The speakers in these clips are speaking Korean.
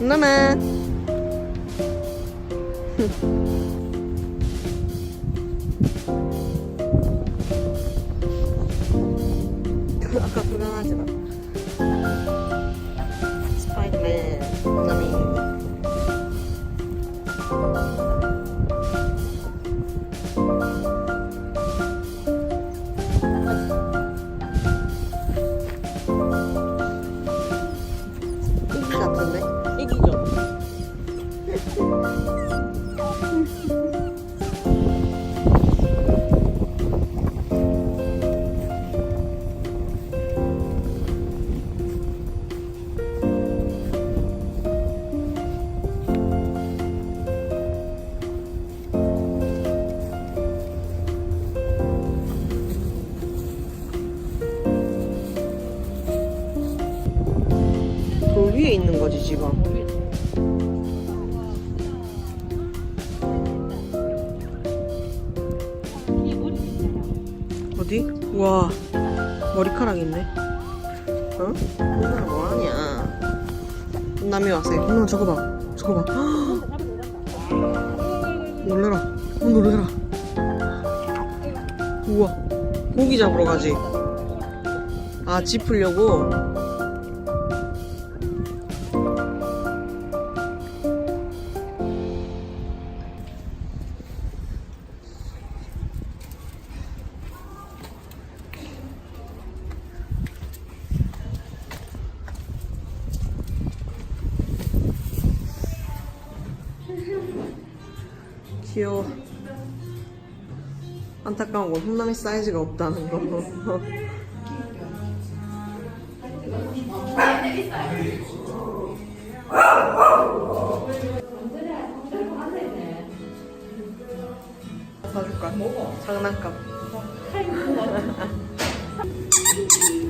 그만. 아까 불안하지 마. 스파이 위에 있는 거지 지금. 어디? 와 머리카락 있네. 어? 누나 뭐하냐? 남이 왔어요. 누나 저거 봐. 저거 봐. 놀래라. 어, 놀래라. 우와. 고기 잡으러 가지. 아, 집 풀려고? 귀여워. 안타까운 건 홈남이 사이즈가 없다는 거. 사줄까? 장난감.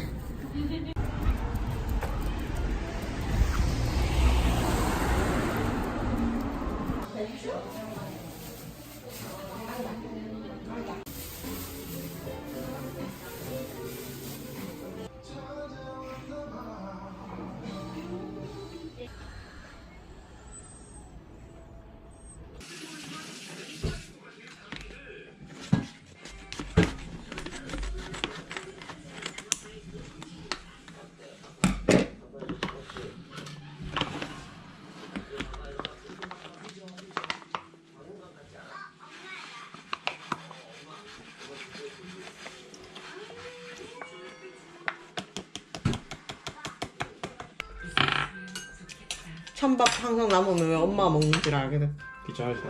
찬밥 항상 남으면 왜 엄마가 먹는지를 알게 돼. 귀찮아서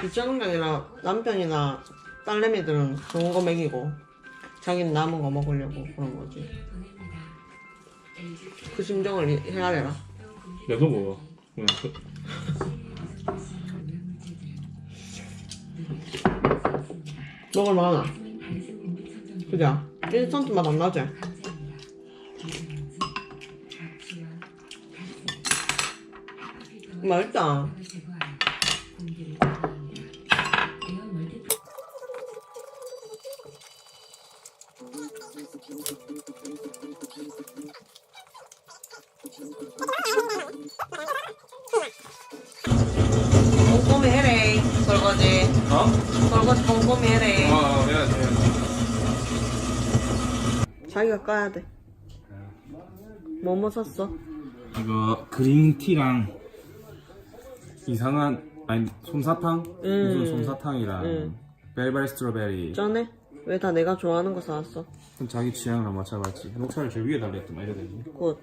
귀찮은 게 아니라 남편이나 딸내미들은 좋은 거 먹이고 자기는 남은 거 먹으려고 그런 거지. 그 심정을 이- 헤아려라. 내도 먹어 그냥 그, 먹을 만하나? 그죠? 인스턴트 맛 안 나지? 맛있다. 꼼꼼히 해래 설거지 어? 설거지 꼼꼼히 해래 어 해야지 해야지 자기가 까야 돼. 뭐뭐 샀어? 이거 그린티랑 이상한 아니 솜사탕? 음. 무슨 솜사탕이랑 음. 벨베리 스트로베리 전에 왜다 내가 좋아하는 거 사왔어? 그럼 자기 취향을 맞춰봤지 녹차를 저 위에 달랬더만 이래 되지 굿.